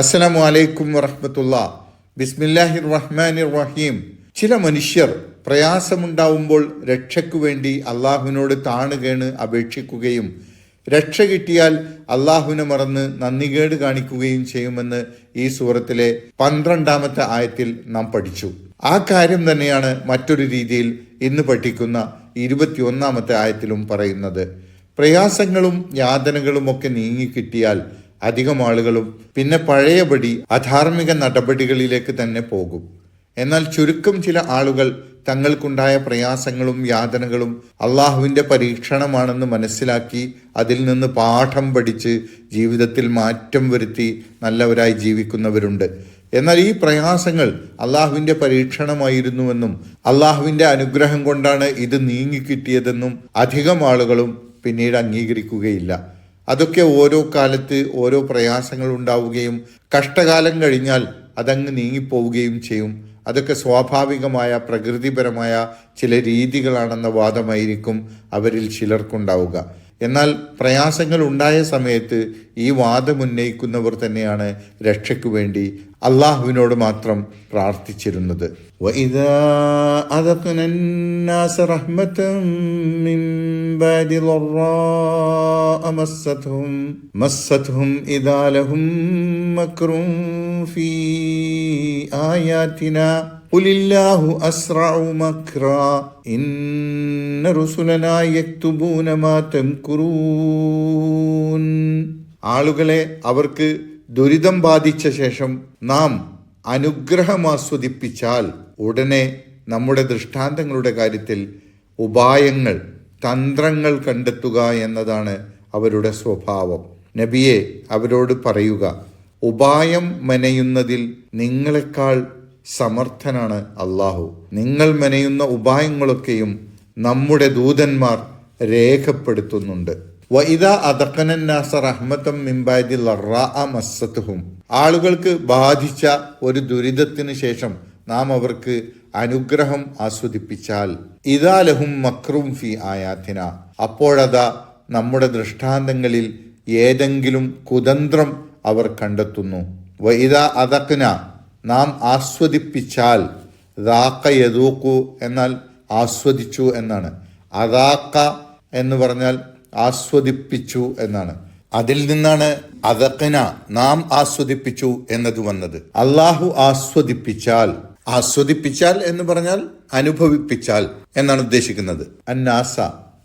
അസ്സലാമു വലൈക്കും വറഹമത്തുള്ള. ബിസ്മില്ലാഹിർ റഹ്മാനിർ റഹീം ചില മനുഷ്യർ പ്രയാസമുണ്ടാവുമ്പോൾ രക്ഷയ്ക്കു വേണ്ടി അള്ളാഹുവിനോട് താണുകേണ് അപേക്ഷിക്കുകയും രക്ഷ കിട്ടിയാൽ അള്ളാഹുവിനെ മറന്ന് നന്ദികേട് കാണിക്കുകയും ചെയ്യുമെന്ന് ഈ സൂറത്തിലെ പന്ത്രണ്ടാമത്തെ ആയത്തിൽ നാം പഠിച്ചു. ആ കാര്യം തന്നെയാണ് മറ്റൊരു രീതിയിൽ ഇന്ന് പഠിക്കുന്ന ഇരുപത്തിയൊന്നാമത്തെ ആയത്തിലും പറയുന്നത്. പ്രയാസങ്ങളും യാതനകളും ഒക്കെ നീങ്ങിക്കിട്ടിയാൽ അധികം ആളുകളും പിന്നെ പഴയപടി അധാർമിക നടപടികളിലേക്ക് തന്നെ പോകും. എന്നാൽ ചുരുക്കം ചില ആളുകൾ തങ്ങൾക്കുണ്ടായ പ്രയാസങ്ങളും യാതനകളും അള്ളാഹുവിന്റെ പരീക്ഷണമാണെന്ന് മനസ്സിലാക്കി അതിൽ നിന്ന് പാഠം പഠിച്ച് ജീവിതത്തിൽ മാറ്റം വരുത്തി നല്ലവരായി ജീവിക്കുന്നവരുണ്ട്. എന്നാൽ ഈ പ്രയാസങ്ങൾ അള്ളാഹുവിന്റെ പരീക്ഷണമായിരുന്നുവെന്നും അള്ളാഹുവിന്റെ അനുഗ്രഹം കൊണ്ടാണ് ഇത് നീങ്ങിക്കിട്ടിയതെന്നും അധികം ആളുകളും പിന്നീട് അംഗീകരിക്കുകയില്ല. അതൊക്കെ ഓരോ കാലത്ത് ഓരോ പ്രയാസങ്ങൾ ഉണ്ടാവുകയും കഷ്ടകാലം കഴിഞ്ഞാൽ അതങ്ങ് നീങ്ങിപ്പോവുകയും ചെയ്യും. അതൊക്കെ സ്വാഭാവികമായ പ്രകൃതിപരമായ ചില രീതികളാണെന്ന വാദമായിരിക്കും അവരിൽ ചിലർക്കുണ്ടാവുക. എന്നാൽ പ്രയാസങ്ങൾ ഉണ്ടായ സമയത്ത് ഈ വാദമുന്നയിക്കുന്നവർ തന്നെയാണ് രക്ഷയ്ക്ക് വേണ്ടി അള്ളാഹുവിനോട് മാത്രം പ്രാർത്ഥിച്ചിരുന്നത്. ഇതാലഹും ഇന്ന മാ ആളുകളെ അവർക്ക് ദുരിതം ബാധിച്ച ശേഷം നാം അനുഗ്രഹം ആസ്വദിപ്പിച്ചാൽ ഉടനെ നമ്മുടെ ദൃഷ്ടാന്തങ്ങളുടെ കാര്യത്തിൽ ഉപായങ്ങൾ തന്ത്രങ്ങൾ കണ്ടെത്തുക എന്നതാണ് അവരുടെ സ്വഭാവം. നബിയെ അവരോട് പറയുക ഉപായം മെനയുന്നതിൽ നിങ്ങളെക്കാൾ സമർത്ഥനാണ് അള്ളാഹു. നിങ്ങൾ മെനയുന്ന ഉപായങ്ങളൊക്കെയും നമ്മുടെ ദൂതന്മാർ രേഖപ്പെടുത്തുന്നുണ്ട്. വൈദ അദക്കനന്നാസ റഹ്മത്തം മിമ്പായതി മസ്സത്തുഹും ആളുകൾക്ക് ബാധിച്ച ഒരു ദുരിതത്തിന് ശേഷം നാം അവർക്ക് അനുഗ്രഹം ആസ്വദിപ്പിച്ചാൽ. ഇതാലഹും മക്രും ഫി ആയാത്തിന. അപ്പോഴതാ നമ്മുടെ ദൃഷ്ടാന്തങ്ങളിൽ ഏതെങ്കിലും കുതന്ത്രം അവർ കണ്ടെത്തുന്നു. വൈദ അദക്കന നാം ആസ്വദിപ്പിച്ചാൽ റാക്ക യദൂക്കു എന്നാൽ ആസ്വദിച്ചു എന്നാണ്. അതാക്ക എന്ന് പറഞ്ഞാൽ ആസ്വദിപ്പിച്ചു എന്നാണ്. അതിൽ നിന്നാണ് അതക്കന നാം ആസ്വദിപ്പിച്ചു എന്നത് വന്നത്. അള്ളാഹു ആസ്വദിപ്പിച്ചാൽ ആസ്വദിപ്പിച്ചാൽ എന്ന് പറഞ്ഞാൽ അനുഭവിപ്പിച്ചാൽ എന്നാണ് ഉദ്ദേശിക്കുന്നത്. അന്നാസ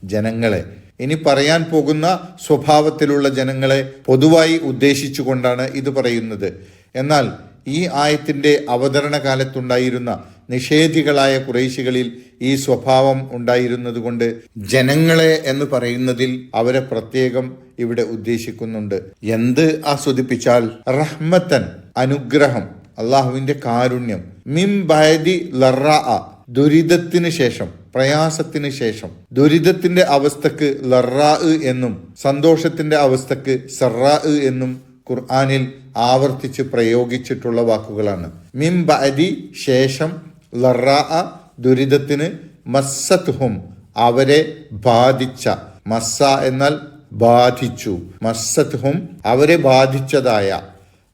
ജനങ്ങളെ. ഇനി പറയാൻ പോകുന്ന സ്വഭാവത്തിലുള്ള ജനങ്ങളെ പൊതുവായി ഉദ്ദേശിച്ചുകൊണ്ടാണ് ഇത് പറയുന്നത്. എന്നാൽ ഈ ആയത്തിന്റെ അവതരണ കാലത്തുണ്ടായിരുന്ന നിഷേധികളായ കുറേശികളിൽ ഈ സ്വഭാവം ഉണ്ടായിരുന്നതുകൊണ്ട് ജനങ്ങളെ എന്ന് പറയുന്നതിൽ അവരെ പ്രത്യേകം ഇവിടെ ഉദ്ദേശിക്കുന്നുണ്ട്. എന്ത് ആസ്വദിപ്പിച്ചാൽ റഹ്മത്തൻ അനുഗ്രഹം അള്ളാഹുവിന്റെ കാരുണ്യം മിം ബയദി ലറ ദുരിതത്തിന് ശേഷം പ്രയാസത്തിന് ശേഷം. ദുരിതത്തിന്റെ അവസ്ഥക്ക് ലറാ എന്നും സന്തോഷത്തിന്റെ അവസ്ഥക്ക് സറാ എന്നും ഖുർആാനിൽ ആവർത്തിച്ച് പ്രയോഗിച്ചിട്ടുള്ള വാക്കുകളാണ്. മിം ബഅദി ശേഷം ലറാ ദുരിതത്തിന് മസ്സത്ഹും അവരെ ബാധിച്ച. മസ്സ എന്നാൽ ബാധിച്ചു. മസ്സത്ഹും അവരെ ബാധിച്ചതായ.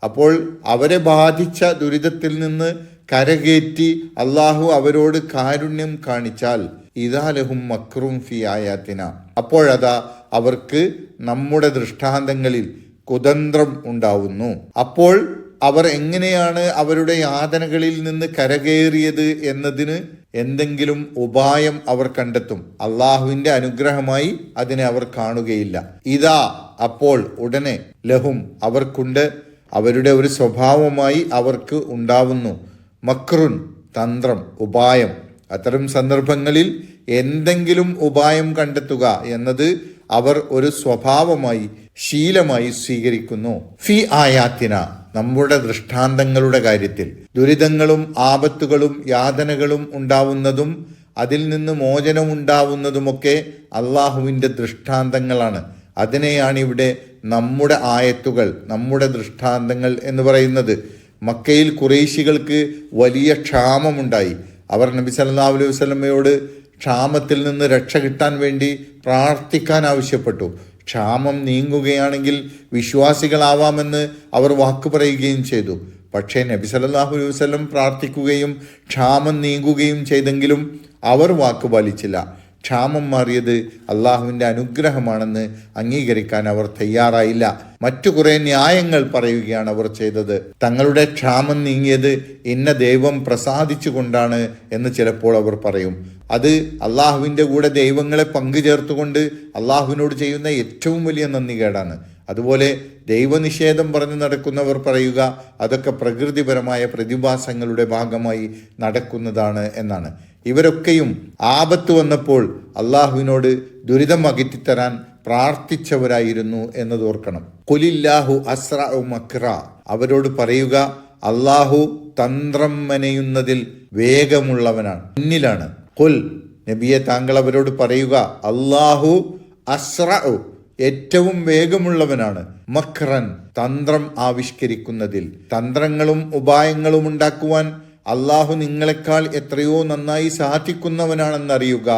അപ്പോൾ അവരെ ബാധിച്ച ദുരിതത്തിൽ നിന്ന് കരകയറ്റി അള്ളാഹു അവരോട് കാരുണ്യം കാണിച്ചാൽ ഇതാലഹും മക്രും ഫി ആയാത്തിന. അപ്പോഴതാ അവർക്ക് നമ്മുടെ ദൃഷ്ടാന്തങ്ങളിൽ കുതന്ത്രം ഉണ്ടാവുന്നു. അപ്പോൾ അവർ എങ്ങനെയാണ് അവരുടെ യാതനകളിൽ നിന്ന് കരകയറിയത് എന്നതിന് എന്തെങ്കിലും ഉപായം അവർ കണ്ടെത്തും. അള്ളാഹുവിന്റെ അനുഗ്രഹമായി അതിനെ അവർ കാണുകയില്ല. ഇതാ അപ്പോൾ ഉടനെ ലഹും അവർക്കുണ്ട്. അവരുടെ ഒരു സ്വഭാവമായി അവർക്ക് ഉണ്ടാവുന്നു. മക്രുൻ തന്ത്രം ഉപായം. അത്തരം സന്ദർഭങ്ങളിൽ എന്തെങ്കിലും ഉപായം കണ്ടെത്തുക എന്നത് അവർ ഒരു സ്വഭാവമായി ശീലമായി സ്വീകരിക്കുന്നു. ഫി ആയാത്തിന നമ്മുടെ ദൃഷ്ടാന്തങ്ങളുടെ കാര്യത്തിൽ. ദുരിതങ്ങളും ആപത്തുകളും യാതനകളും ഉണ്ടാവുന്നതും അതിൽ നിന്ന് മോചനം ഉണ്ടാവുന്നതുമൊക്കെ അള്ളാഹുവിന്റെ ദൃഷ്ടാന്തങ്ങളാണ്. അതിനെയാണ് ഇവിടെ നമ്മുടെ ആയത്തുകൾ നമ്മുടെ ദൃഷ്ടാന്തങ്ങൾ എന്ന് പറയുന്നത്. മക്കയിൽ കുറേശികൾക്ക് വലിയ ക്ഷാമമുണ്ടായി. അവർ നബി സല്ലല്ലാഹു അലൈഹി വസല്ലമയോട് ക്ഷാമത്തിൽ നിന്ന് രക്ഷ കിട്ടാൻ വേണ്ടി പ്രാർത്ഥിക്കാൻ ആവശ്യപ്പെട്ടു. ക്ഷാമം നീങ്ങുകയാണെങ്കിൽ വിശ്വാസികളാവാമെന്ന് അവർ വാക്കു പറയുകയും ചെയ്തു. പക്ഷേ നബി സല്ലല്ലാഹു അലൈഹി വസല്ലം പ്രാർത്ഥിക്കുകയും ക്ഷാമം നീങ്ങുകയും ചെയ്തെങ്കിലും അവർ വാക്ക് പാലിച്ചില്ല. ക്ഷാമം മാറിയത് അള്ളാഹുവിന്റെ അനുഗ്രഹമാണെന്ന് അംഗീകരിക്കാൻ അവർ തയ്യാറായില്ല. മറ്റു കുറേ ന്യായങ്ങൾ പറയുകയാണ് അവർ ചെയ്തത്. തങ്ങളുടെ ക്ഷാമം നീങ്ങിയത് ഇന്ന ദൈവം പ്രസാദിച്ചുകൊണ്ടാണ് എന്ന് ചിലപ്പോൾ അവർ പറയും. അത് അള്ളാഹുവിന്റെ കൂടെ ദൈവങ്ങളെ പങ്കുചേർത്തുകൊണ്ട് അള്ളാഹുവിനോട് ചെയ്യുന്ന ഏറ്റവും വലിയ നന്ദികേടാണ്. അതുപോലെ ദൈവനിഷേധം പറഞ്ഞു നടക്കുന്നവർ പറയുക അതൊക്കെ പ്രകൃതിപരമായ പ്രതിഭാസങ്ങളുടെ ഭാഗമായി നടക്കുന്നതാണ് എന്നാണ്. ഇവരൊക്കെയും ആപത്ത് വന്നപ്പോൾ അള്ളാഹുവിനോട് ദുരിതം അകറ്റിത്തരാൻ പ്രാർത്ഥിച്ചവരായിരുന്നു എന്നത് ഓർക്കണം. കൊലില്ലാഹു അസ്ര മക്ര. അവരോട് പറയുക അള്ളാഹു തന്ത്രം മെനയുന്നതിൽ വേഗമുള്ളവനാണ് മുന്നിലാണ്. കൊൽ നബിയെ താങ്കൾ അവരോട് പറയുക അള്ളാഹു അസ്ര ഏറ്റവും വേഗമുള്ളവനാണ് മഖ്റൻ തന്ത്രം ആവിഷ്കരിക്കുന്നതിൽ. തന്ത്രങ്ങളും ഉപായങ്ങളും ഉണ്ടാക്കുവാൻ അള്ളാഹു നിങ്ങളെക്കാൾ എത്രയോ നന്നായി സാധിക്കുന്നവനാണെന്നറിയുക.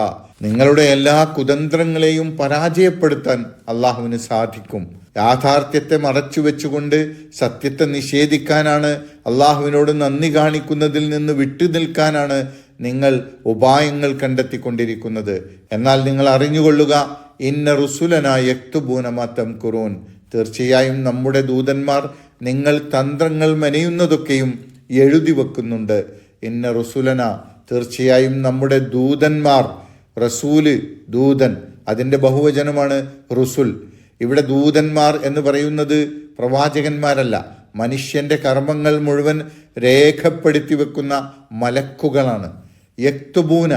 നിങ്ങളുടെ എല്ലാ കുതന്ത്രങ്ങളെയും പരാജയപ്പെടുത്താൻ അള്ളാഹുവിന് സാധിക്കും. യാഥാർത്ഥ്യത്തെ മറച്ചു വെച്ചുകൊണ്ട് സത്യത്തെ നിഷേധിക്കാനാണ് അള്ളാഹുവിനോട് നന്ദി കാണിക്കുന്നതിൽ നിന്ന് വിട്ടു നിൽക്കാനാണ് നിങ്ങൾ ഉപായങ്ങൾ കണ്ടെത്തിക്കൊണ്ടിരിക്കുന്നത്. എന്നാൽ നിങ്ങൾ അറിഞ്ഞുകൊള്ളുക ഇന്ന റുസുലനായ യക്തുബൂനമാത്തം കുറൂൻ തീർച്ചയായും നമ്മുടെ ദൂതന്മാർ നിങ്ങൾ തന്ത്രങ്ങൾ മെനയുന്നതൊക്കെയും എഴുതി വെക്കുന്നുണ്ട്. ഇന്ന റസൂലന തീർച്ചയായും നമ്മുടെ ദൂതന്മാർ റസൂൽ ദൂതൻ അതിന്റെ ബഹുവചനമാണ് റുസുൽ. ഇവിടെ ദൂതന്മാർ എന്ന് പറയുന്നത് പ്രവാചകന്മാരല്ല മനുഷ്യന്റെ കർമ്മങ്ങൾ മുഴുവൻ രേഖപ്പെടുത്തി വെക്കുന്ന മലക്കുകളാണ്. യക്തുബൂന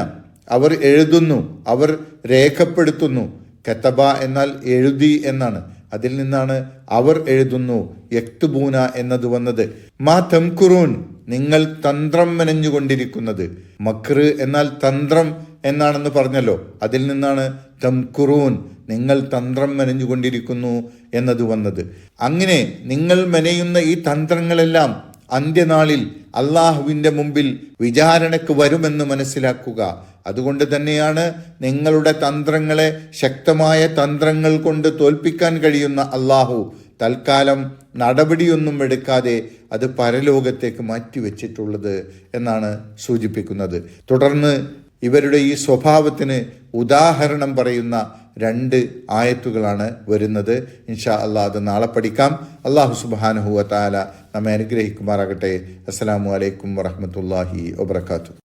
അവർ എഴുതുന്നു അവർ രേഖപ്പെടുത്തുന്നു. കത്തബ എന്നാൽ എഴുതി എന്നാണ്. അതിൽ നിന്നാണ് അവർ എഴുതുന്നു യക്തുബൂന എന്നത് വന്നത്. മാ തംകുറൂൻ നിങ്ങൾ തന്ത്രം മെനഞ്ഞുകൊണ്ടിരിക്കുന്നത്. മക്ര് എന്നാൽ തന്ത്രം എന്നാണെന്ന് പറഞ്ഞല്ലോ. അതിൽ നിന്നാണ് തംകുറൂൻ നിങ്ങൾ തന്ത്രം മെനഞ്ഞുകൊണ്ടിരിക്കുന്നു എന്നത് വന്നത്. അങ്ങനെ നിങ്ങൾ മെനയുന്ന ഈ തന്ത്രങ്ങളെല്ലാം അന്ത്യനാളിൽ അള്ളാഹുവിന്റെ മുമ്പിൽ വിചാരണയ്ക്ക് വരുമെന്ന് മനസ്സിലാക്കുക. അതുകൊണ്ട് തന്നെയാണ് നിങ്ങളുടെ തന്ത്രങ്ങളെ ശക്തമായ തന്ത്രങ്ങൾ കൊണ്ട് തോൽപ്പിക്കാൻ കഴിയുന്ന അള്ളാഹു. തൽക്കാലം നടപടിയൊന്നും എടുക്കാതെ അത് പരലോകത്തേക്ക് മാറ്റിവെച്ചിട്ടുള്ളത് എന്നാണ് സൂചിപ്പിക്കുന്നത്. തുടർന്ന് ഇവരുടെ ഈ സ്വഭാവത്തിന് ഉദാഹരണം പറയുന്ന രണ്ട് ആയത്തുകളാണ് വരുന്നത്. ഇൻഷാ അള്ളാഹ് അത് നാളെ പഠിക്കാം. അള്ളാഹു സുബാനഹുവ താല നമ്മെ അനുഗ്രഹിക്കുമാറാകട്ടെ. അസ്സാം വലൈക്കും വറഹമത്തല്ലാഹി വബർക്കാത്തു